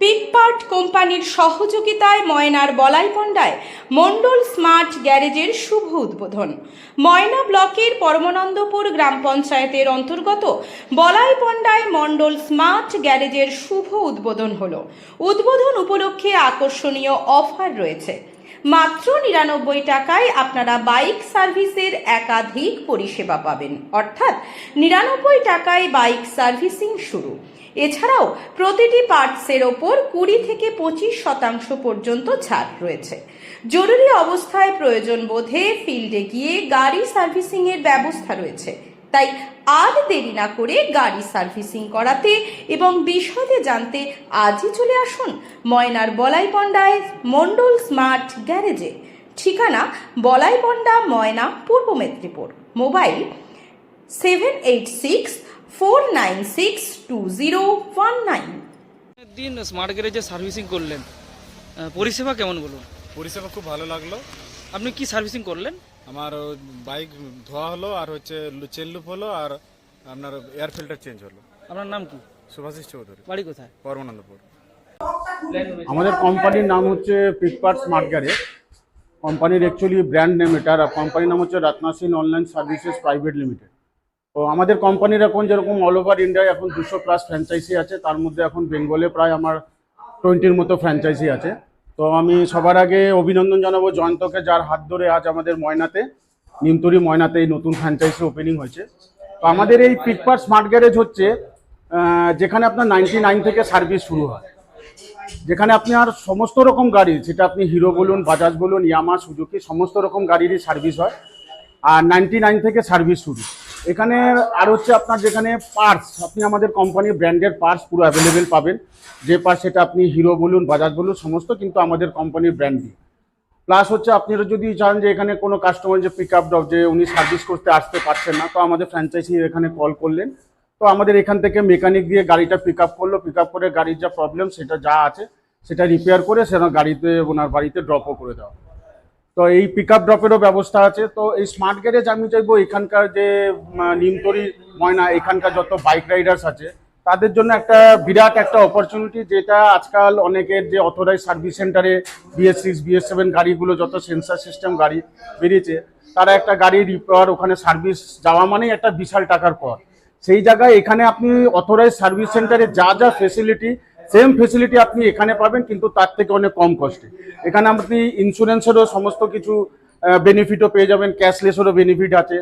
পিকপার্ট কোম্পানির সহযোগিতায় ময়নার বলাইপন্ডায় মণ্ডল স্মার্ট গ্যারেজের শুভ উদ্বোধন। ময়না ব্লকের পরমানন্দপুর গ্রাম পঞ্চায়েতের অন্তর্গত বলাইপন্ডায় মণ্ডল স্মার্ট গ্যারেজের শুভ উদ্বোধন হল। উদ্বোধন উপলক্ষে আকর্ষণীয় অফার রয়েছে। মাত্র নিরানব্বই টাকায় আপনারা বাইক সার্ভিসের একাধিক পরিষেবা পাবেন। অর্থাৎ নিরানব্বই টাকায় বাইক সার্ভিসিং শুরু। এছাড়াও প্রতিটি পার্টসের ওপর কুড়ি থেকে পঁচিশ শতাংশ পর্যন্ত ছাড় রয়েছে। জরুরি অবস্থায় প্রয়োজন বোধে ফিল্ডে গিয়ে গাড়ি সার্ভিসিংয়ের ব্যবস্থা রয়েছে। তাই আর দেরি না করে গাড়ি সার্ভিসিং করাতে এবং বিশদে জানতে আজই চলে আসুন ময়নার বলাইপন্ডায় মন্ডল স্মার্ট গ্যারেজে। ঠিকানা Balaipanda Moyna Purba Medinipur. Mobile seven eight six four nine six two zero one nine. দিন স্মার্ট গ্যারেজে সার্ভিসিং করলেন। পরিষেবা কেমন বলুন? পরিষেবা খুব ভালো লাগল। আপনি কি সার্ভিসিং করলেন? আমার বাইক ধোয়া হলো আর হচ্ছে চেন লুপ হলো আর আপনার এয়ার ফিল্টার চেঞ্জ হলো। আপনার নাম কি? সুভাষিস চৌধুরী। বাড়ি কোথায়? পরমানন্দপুর। আমাদের কোম্পানির নাম হচ্ছে পিকপার্ট স্মার্ট গ্যারেজ কোম্পানির অ্যাকচুয়ালি ব্র্যান্ড নেম এটা আর কোম্পানির নাম হচ্ছে Ratnasin online services private limited তো আমাদের কোম্পানির এখন যেরকম অল ওভার ইন্ডিয়ায় এখন দুশো প্লাস ফ্র্যাঞ্চাইজি আছে তার মধ্যে এখন বেঙ্গলে প্রায় আমার টোয়েন্টির মতো ফ্র্যাঞ্চাইজি আছে। তো আমি সবার আগে অভিনন্দন জানাব জয়ন্তকে, যার হাত ধরে আজ আমাদের ময়নাতে নিমতরি ময়নাতে এই নতুন ফ্র্যাঞ্চাইজি ওপেনিং হয়েছে। তো আমাদের এই পিকপার্ট স্মার্ট গ্যারেজ হচ্ছে যেখানে আপনার নাইনটি নাইন থেকে সার্ভিস শুরু হয়। যেখানে আপনি আর সমস্ত রকম গাড়ি, সেটা আপনি হিরো বলুন, বাজাজ বলুন ইয়ামা সুজুকি, সমস্ত রকম গাড়িরই সার্ভিস হয়। আর নাইনটি নাইন থেকে সার্ভিস শুরু। এখানে আর হচ্ছে আপনার যেখানে পার্টস আপনি আমাদের কোম্পানির ব্র্যান্ডের পার্টস পুরো অ্যাভেলেবেল পাবেন। যে পার্টস সেটা আপনি হিরো বলুন বাজাজ বলুন, সমস্ত কিন্তু আমাদের কোম্পানির ব্র্যান্ডই প্লাস হচ্ছে আপনারা যদি চান যে এখানে কোনো কাস্টমার যে পিক আপ ড্রপ যে উনি সার্ভিস করতে আসতে পারছেন না, তো আমাদের ফ্র্যাঞ্চাইজি এখানে কল করলেন। তো আমাদের এখান থেকে মেকানিক দিয়ে গাড়িটা পিক আপ করল। পিক আপ করে গাড়ির যা প্রবলেম সেটা যা আছে, সেটা রিপেয়ার করে সেটা গাড়িতে, ওনার বাড়িতে ড্রপও করে দেওয়া। তো এই পিক আপ ড্রপেরও ব্যবস্থা আছে। তো এই স্মার্ট গ্যারেজ আমি চাইব এখানকার যে নিমতরি ময়না, এখানকার যত বাইক রাইডার্স আছে, তাদের জন্য একটা বিরাট একটা অপরচুনিটি যেটা আজকাল অনেকের যে অথরাইজ সার্ভিস সেন্টারে বিএস সিক্স বিএস সেভেন গাড়িগুলো যত সেন্সার সিস্টেম গাড়ি বেরিয়েছে, তারা একটা গাড়ি রিপেয়ার ওখানে সার্ভিস যাওয়া মানেই একটা বিশাল টাকার পর সেই জায়গায় এখানে আপনি অথরাইজ সার্ভিস সেন্টারে যা যা ফেসিলিটি সেম ফেসিলিটি আপনি এখানে পাবেন, কিন্তু তার থেকে অনেক কম কস্টে এখানে আপনি ইন্স্যুরেন্সেরও সমস্ত কিছু বেনিফিটও পেয়ে যাবেন ক্যাশলেসেরও বেনিফিট আছে।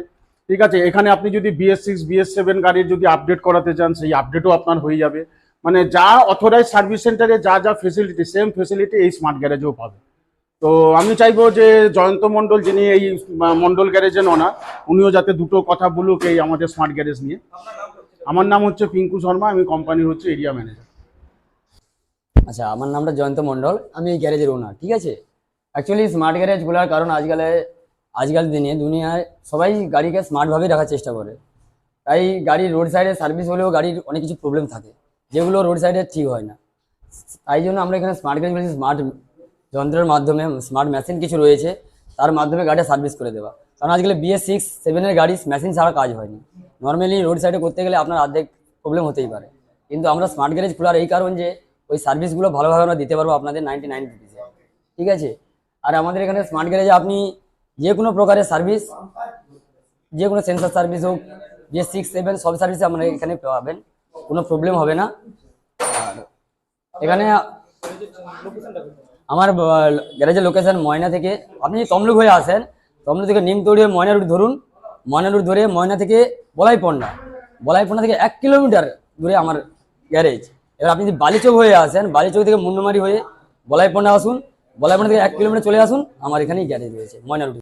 ঠিক আছে? এখানে আপনি যদি বিএস সিক্স বিএস সেভেন গাড়ির যদি আপডেট করাতে চান, সেই আপডেটও আপনার হয়ে যাবে। মানে যা অথরাইজ সার্ভিস সেন্টারে যা যা ফেসিলিটি সেম ফেসিলিটি এই স্মার্ট গ্যারেজেও পাবে। তো আমি চাইব যে জয়ন্ত মণ্ডল, যিনি এই মণ্ডল গ্যারেজের ওনার উনিও যাতে দুটো কথা বলুক এই আমাদের স্মার্ট গ্যারেজ নিয়ে। আমার নাম হচ্ছে পিঙ্কু শর্মা, আমি কোম্পানির হচ্ছে এরিয়া ম্যানেজার আচ্ছা আমার নামটা জয়ন্ত মণ্ডল, আমি এই গ্যারেজের ওনার ঠিক আছে? অ্যাকচুয়ালি স্মার্ট গ্যারেজ খোলার কারণ আজকালে, আজকাল দিনে দুনিয়ায় সবাই গাড়িকে স্মার্টভাবেই রাখার চেষ্টা করে। তাই গাড়ির রোড সাইডে সার্ভিস হলেও গাড়ির অনেক কিছু প্রবলেম থাকে, যেগুলো রোড সাইডে ঠিক হয় না। তাই জন্য আমরা এখানে স্মার্ট গ্যারেজ বলেছি স্মার্ট যন্ত্রের মাধ্যমে স্মার্ট মেশিন কিছু রয়েছে, তার মাধ্যমে গাড়িটা সার্ভিস করে দেওয়া। কারণ আজকাল বিএস সিক্স সেভেনের গাড়ি মেশিন ছাড়া কাজ হয়নি। নর্মালি রোড সাইডে করতে গেলে আপনার অর্ধেক প্রবলেম হতেই পারে। কিন্তু আমরা স্মার্ট গ্যারেজ খোলার এই কারণ যে ওই সার্ভিসগুলো ভালোভাবে আমরা দিতে পারব আপনাদের নাইনটি নাইন রুপিসে ঠিক আছে? আর আমাদের এখানে স্মার্ট গ্যারেজে আপনি যে কোনো প্রকারের সার্ভিস যে কোনো সেন্সার সার্ভিস হোক, যে সিক্স সেভেন সব সার্ভিস আমরা এখানে পাবেন। কোনো প্রবলেম হবে না। আর এখানে আমার গ্যারেজের লোকেশন ময়না থেকে, আপনি তমলুক হয়ে আসেন, তমলুক থেকে নিমতড়ি হয়ে ময়না রুট ধরুন, ময়না রুট ধরে ময়না থেকে বলাইপন্ডা। বলাইপন্ডা থেকে এক কিলোমিটার দূরে আমার গ্যারেজ এবার আপনি যদি বালিচক হয়ে আসেন, বালিচক থেকে মুন্ডমারি হয়ে বলাইপন্ডা আসুন বলাইপন্ডা থেকে এক কিলোমিটার চলে আসুন, আমার এখানেই গ্যারেজ রয়েছে ময়না রুট